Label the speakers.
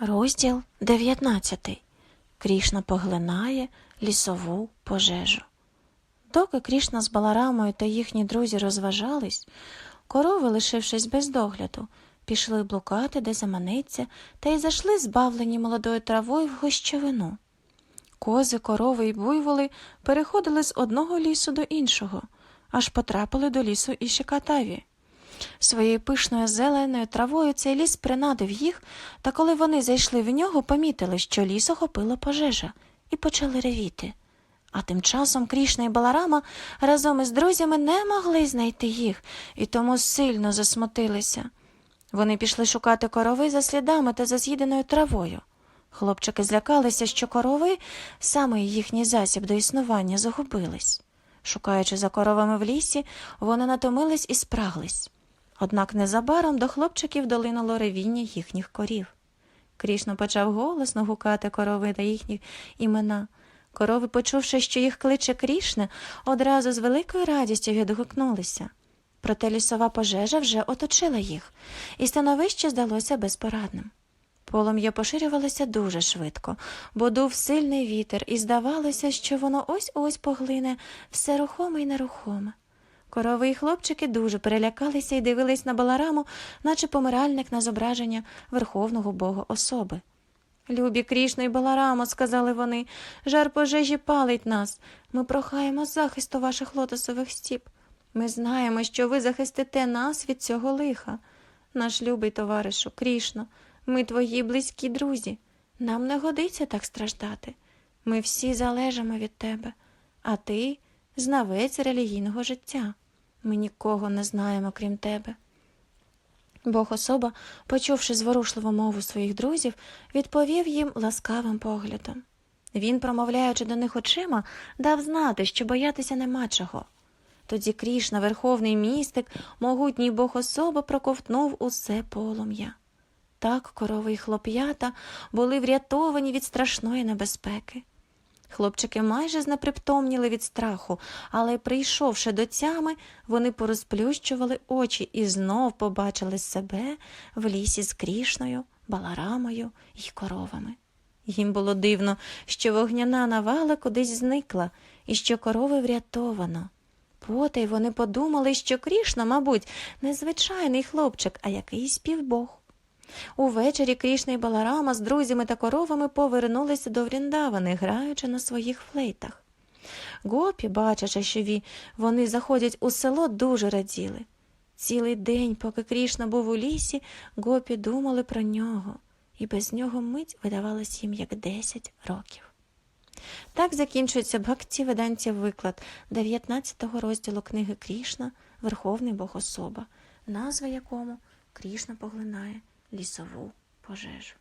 Speaker 1: Розділ 19. Крішна поглинає лісову пожежу. Доки Крішна з Баларамою та їхні друзі розважались, корови, лишившись без догляду, пішли блукати, де заманеться, та й зайшли збавлені молодою травою в гущавину. Кози, корови й буйволи переходили з одного лісу до іншого, аж потрапили до лісу Ішикатаві. Своєю пишною зеленою травою цей ліс принадив їх, та коли вони зайшли в нього, помітили, що ліс охопила пожежа, і почали ревіти. А тим часом Крішна і Баларама разом із друзями не могли знайти їх і тому сильно засмутилися. Вони пішли шукати корови за слідами та за з'їденою травою. Хлопчики злякалися, що корови, саме їхній засіб до існування, загубились. Шукаючи за коровами в лісі, вони натомились і спраглись. Однак незабаром до хлопчиків долинуло ревіння їхніх корів. Крішно почав голосно гукати корови та їхні імена. Корови, почувши, що їх кличе Крішне, одразу з великою радістю відгукнулися. Проте лісова пожежа вже оточила їх, і становище здалося безпорадним. Полум'я поширювалося дуже швидко, бо дув сильний вітер, і здавалося, що воно ось-ось поглине все рухоме й нерухоме. Корови й хлопчики дуже перелякалися і дивились на Балараму, наче помиральник на зображення верховного бога особи. Любі Крішно й Баларамо, сказали вони, жар пожежі палить нас. Ми прохаємо захисту ваших лотосових стіп. Ми знаємо, що ви захистите нас від цього лиха. Наш любий товаришу, Крішно, ми твої близькі друзі. Нам не годиться так страждати. Ми всі залежимо від тебе, а ти знавець релігійного життя. Ми нікого не знаємо, крім тебе. Бог особа, почувши зворушливу мову своїх друзів, відповів їм ласкавим поглядом. Він, промовляючи до них очима, дав знати, що боятися нема чого. Тоді Крішна, верховний містик, могутній Бог особа, проковтнув усе полум'я. Так корови й хлоп'ята були врятовані від страшної небезпеки. Хлопчики майже знепритомніли від страху, але, прийшовши до тями, вони порозплющували очі і знов побачили себе в лісі з крішною, баларамою й коровами. Їм було дивно, що вогняна навала кудись зникла і що корови врятовано. Потай вони подумали, що Крішна, мабуть, не звичайний хлопчик, а якийсь півбог. Увечері Крішна і Баларама з друзями та коровами повернулися до Вріндавани, граючи на своїх флейтах. Гопі, бачачи, що вони заходять у село, дуже раділи. Цілий день, поки Крішна був у лісі, гопі думали про нього, і без нього мить видавалась їм як десять років. Так закінчується Бхакті Веданті виклад 19-го розділу книги Крішна, Верховний Бог особа, назва якому Крішна поглинає лісову пожежу.